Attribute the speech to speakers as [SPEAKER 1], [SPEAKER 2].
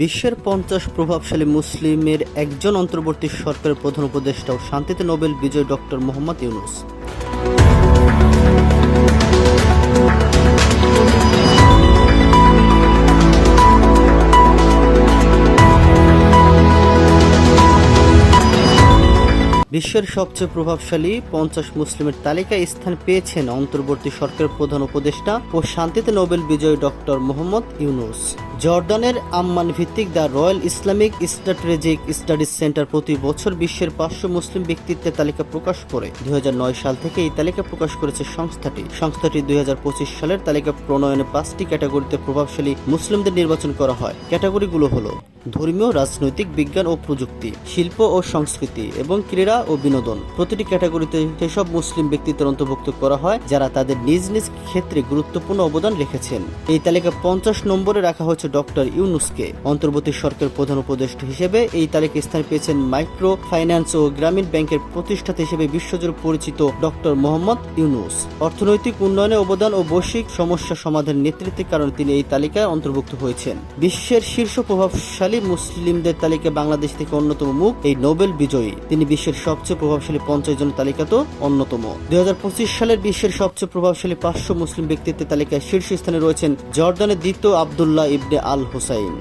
[SPEAKER 1] বিশ্বের পঞ্চাশ প্রভাবশালী মুসলিমের একজন অন্তর্বর্তী সরকারের প্রধান উপদেষ্টা ও শান্তিতে নোবেল বিজয় ডক্টর মোহাম্মদ ইউনুস। বিশ্বের সবচেয়ে প্রভাবশালী পঞ্চাশ মুসলিমের তালিকায় স্থান পেয়েছেন অন্তর্বর্তী সরকারের প্রধান উপদেষ্টা ও শান্তিতে নোবেল বিজয়ী ডক্টর মোহাম্মদ ইউনুস। জর্ডানের আম্মান ভিত্তিক the Royal Islamic Strategic Studies Centre প্রতি বছর বিশ্বের পাঁচশো মুসলিম ব্যক্তিত্বের তালিকা প্রকাশ করে। দুই হাজার নয় সাল থেকে এই তালিকা প্রকাশ করেছে সংস্থাটি। সংস্থাটি দুই হাজার পঁচিশ সালের তালিকা প্রণয়নে পাঁচটি ক্যাটাগরিতে প্রভাবশালী মুসলিমদের নির্বাচন করা হয়। ক্যাটাগরিগুলো হলো ধর্মীয়, রাজনৈতিক, বিজ্ঞান ও প্রযুক্তি, শিল্প ও সংস্কৃতি এবং ক্রীড়া ও বিনোদন। প্রতিটি ক্যাটাগরিতে সেসব মুসলিম ব্যক্তিত্বের অন্তর্ভুক্ত করা হয়, যারা তাদের নিজ নিজ ক্ষেত্রে গুরুত্বপূর্ণ অবদান রেখেছেন। এই তালিকা পঞ্চাশ নম্বরে রাখা হয়েছে ডক্টর ইউনুসকে। অন্তর্বর্তী সরকার প্রধান উপদেষ্টা হিসেবে এই তালিকায় স্থান পেয়েছেন মাইক্রো ফাইন্যান্স ও গ্রামীণ ব্যাংকের প্রতিষ্ঠাতা হিসেবে বিশ্বজুড়ে পরিচিত ডক্টর মোহাম্মদ ইউনুস। অর্থনৈতিক উন্নয়নে অবদান ও বৈশ্বিক সমস্যা সমাধানের নেতৃত্বের কারণে তিনি এই তালিকায় অন্তর্ভুক্ত হয়েছেন। বিশ্বের শীর্ষ প্রভাবশালী মুসলিমদের তালিকায় বাংলাদেশ থেকে অন্যতম মুখ এই নোবেল বিজয়ী। তিনি বিশ্বের সবচেয়ে প্রভাবশালী পঞ্চাশ জন তালিকাতেও অন্যতম। দুই হাজার পঁচিশ সালের বিশ্বের সবচেয়ে প্রভাবশালী পাঁচশো মুসলিম ব্যক্তিত্বের তালিকায় শীর্ষ স্থানে রয়েছেন জর্দানের দ্বিতীয় আবদুল্লাহ ইবনে আল হোসাইন